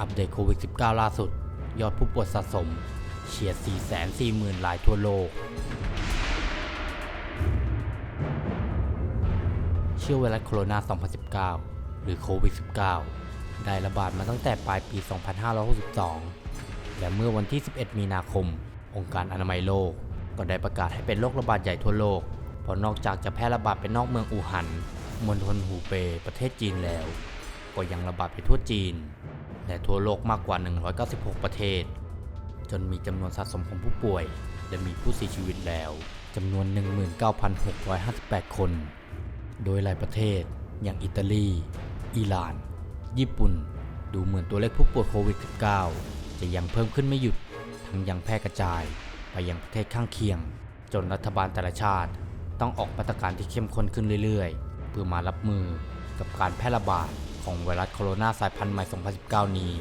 อัปเดตโควิด -19 ล่าสุด ยอดผู้ป่วยสะสมเฉียด 440,000 รายทั่วโลก เชื้อไวรัสโคโรนา 2019 หรือโควิด -19 ได้ระบาดมาตั้งแต่ปลายปี 2562 และเมื่อวันที่ 11 มีนาคม องค์การอนามัยโลก ก็ได้ประกาศให้เป็นโรคระบาดใหญ่ทั่วโลก เพราะนอกจากจะแพร่ระบาดไปนอกเมืองอู่ฮั่นมณฑลหูเปยประเทศจีนแล้ว ก็ยังระบาดไปทั่วจีน และทั่วโลกมากกว่า 196 ประเทศ จนมีจำนวนสะสมของผู้ป่วย และมีผู้เสียชีวิตแล้วจำนวน 19,658 คน โดยหลายประเทศ อย่างอิตาลี อิหร่าน ญี่ปุ่น ดูเหมือนตัวเลขผู้ป่วยโควิด -19 จะยังเพิ่มขึ้นไม่หยุด ทั้งยังแพร่กระจายไปยังประเทศข้างเคียง จนรัฐบาลแต่ละชาติ ต้องออกมาตรการที่เข้มข้นขึ้นเรื่อยๆ เพื่อมารับมือกับการแพร่ระบาด ของไวรัสโคโรนาสายพันธุ์ใหม่ 2019 นี้